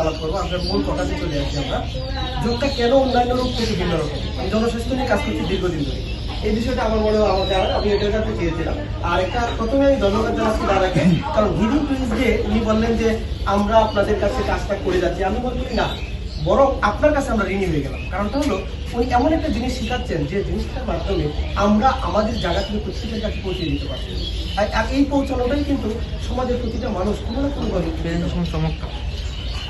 আলাপ করব। আপনার মূল কথাতে চলে আসছি আমরা। যোগটা কেন অন্যান্য রোগ থেকে ভিন্ন রকম? আমি জনস্বাস্থ্য নিয়ে কাজ করছি দীর্ঘদিন ধরে। এই বিষয়টা আমার মনে হয় জানা আমি এটার কাছে চেয়েছিলাম। আর একটা প্রথমে আমি ধন্যবাদ জানাচ্ছি দাদাকে, কারণ হিদিন প্রিন্স যে উনি বললেন যে, আমরা আপনাদের কাছে কাজটা করে যাচ্ছি। আমি বলছি না, বরং আপনার কাছে আমরা ঋণী হয়ে গেলাম। কারণটা হলো, উনি এমন একটা জিনিস শেখাচ্ছেন যে জিনিসটার মাধ্যমে আমরা আমাদের জায়গা থেকে প্রত্যেকের কাছে পৌঁছে দিতে পারছি। আর এই পৌঁছানোটাই কিন্তু সমাজের প্রতিটা মানুষ কোনো না কোনোভাবে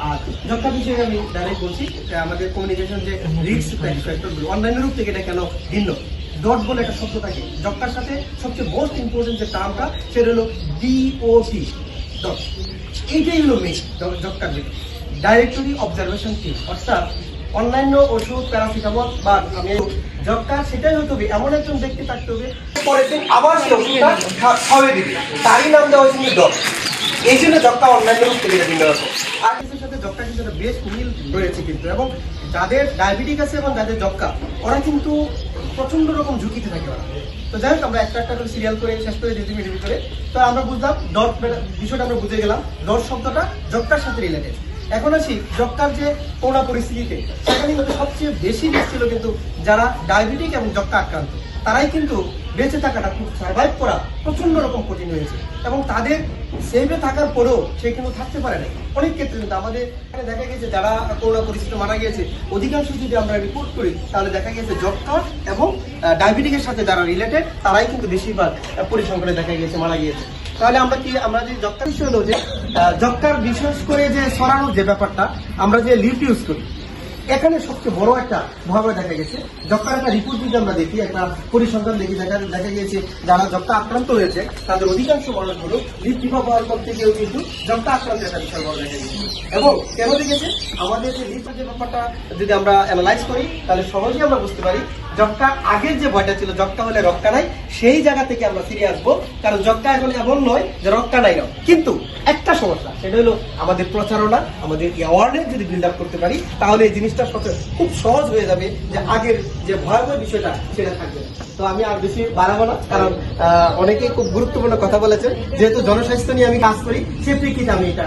আর যথা বিষয়ে আমি ডাইরেক্ট বলছি আমাদের কমিউনিকেশন যে রিস্ক ফ্যাক্টরগুলো অন্যান্য রূপ থেকে এটা কেন ভিন্ন? ডট বলে একটা শব্দ থাকে। যক্কার সাথে সবচেয়ে মোস্ট ইম্পর্টেন্ট যে টার্মটা সেটা হলো ডিওটি ডট এইটাই হলো মেন যক্কার যেটা ডাইরেক্টরি অবজারভেশন কি অর্থাৎ অন্যান্য ওষুধ প্যারাসিটামল বা আমি যক্কা সেটাই হতে হবে। এমন একজন ব্যক্তি থাকতে হবে, পরের দিন আবার সেই ওষুধটা খাওয়াই দিবে। তারই নাম দেওয়া হয়েছে ডট এই জন্য যক্কা অন্যান্য রূপ থেকে ভিন্ন রকম। আর কিছুর সাথে যক্কা কিন্তু একটা বেশ মিল রয়েছে কিন্তু, এবং যাদের ডায়াবেটিক আছে এবং যাদের যক্কা ওরা কিন্তু প্রচণ্ড রকম ঝুঁকিতে থাকে ওরা। তো যাই হোক, আমরা একটা একটা করে সিরিয়াল করে, শেষ করে দিতে মিনিট ভিতরে। তো আমরা বুঝলাম ডট বিষয়টা আমরা বুঝে গেলাম ডট শব্দটা যক্কার সাথে রিলেটেড এখন আসি যক্কার যে করোনা পরিস্থিতিতে। সেখানে কিন্তু সবচেয়ে বেশি ছিল কিন্তু যারা ডায়াবেটিক এবং যক্কা আক্রান্ত। তারাই কিন্তু বেঁচে থাকাটা খুব সার্ভাইভ করা প্রচণ্ড রকম কঠিন হয়েছে। এবং তাদের সেভে থাকার পরেও সে কিন্তু থাকতে পারে না অনেক ক্ষেত্রে কিন্তু আমাদের এখানে দেখা গেছে যারা করোনা পরিস্থিতি মারা গিয়েছে অধিকাংশ যদি আমরা রিপোর্ট করি তাহলে দেখা গেছে যক্কা এবং ডায়াবেটিকের সাথে যারা রিলেটেড তারাই কিন্তু বেশিরভাগ পরিসংখ্যানে দেখা গিয়েছে মারা গিয়েছে। তাহলে আমরা কি আমরা যে যক্কার বিষয় হলো যে আহ, যক্কার বিশেষ করে যে সরানোর যে ব্যাপারটা আমরা যে লিফট ইউজ করি এখানে সবচেয়ে বড় একটা ভয়াবহ দেখা গেছে। যক্কার একটা রিপোর্ট যদি আমরা দেখি, একটা পরিসংখ্যান দেখি, দেখা দেখা গিয়েছে যারা যক্কা আক্রান্ত হয়েছে, তাদের অধিকাংশ মানুষগুলো লিফট ব্যবহার করতে গিয়েও কিন্তু যক্কা আক্রান্ত একটা বিষয় বড় দেখা গেছে এবং কেন দেখেছে? আমাদের যে যে ব্যাপারটা যদি আমরা অ্যানালাইজ করি, তাহলে সহজেই আমরা বুঝতে পারি যক্কা আগের যে ভয়টা ছিল যক্কা হলে রক্কা নাই, সেই জায়গা থেকে আমরা ফিরে আসব, কারণ যক্কা এখন এমন নয় যে রক্কা নাই না কিন্তু একটা সমস্যা, সেটা হলো আমাদের প্রচারণা, আমাদের অ্যাওয়ারনেস যদি বিল্ড আপ করতে পারি, তাহলে এই জিনিসটা সবচেয়ে খুব সহজ হয়ে যাবে যে আগের যে ভয়াবহ বিষয়টা সেটা থাকবে তো আমি আর বেশি বাড়াবো না, কারণ অনেকেই খুব গুরুত্বপূর্ণ কথা বলেছেন যেহেতু জনস্বাস্থ্য নিয়ে আমি কাজ করি, সে প্রেক্ষিতে আমি এটা।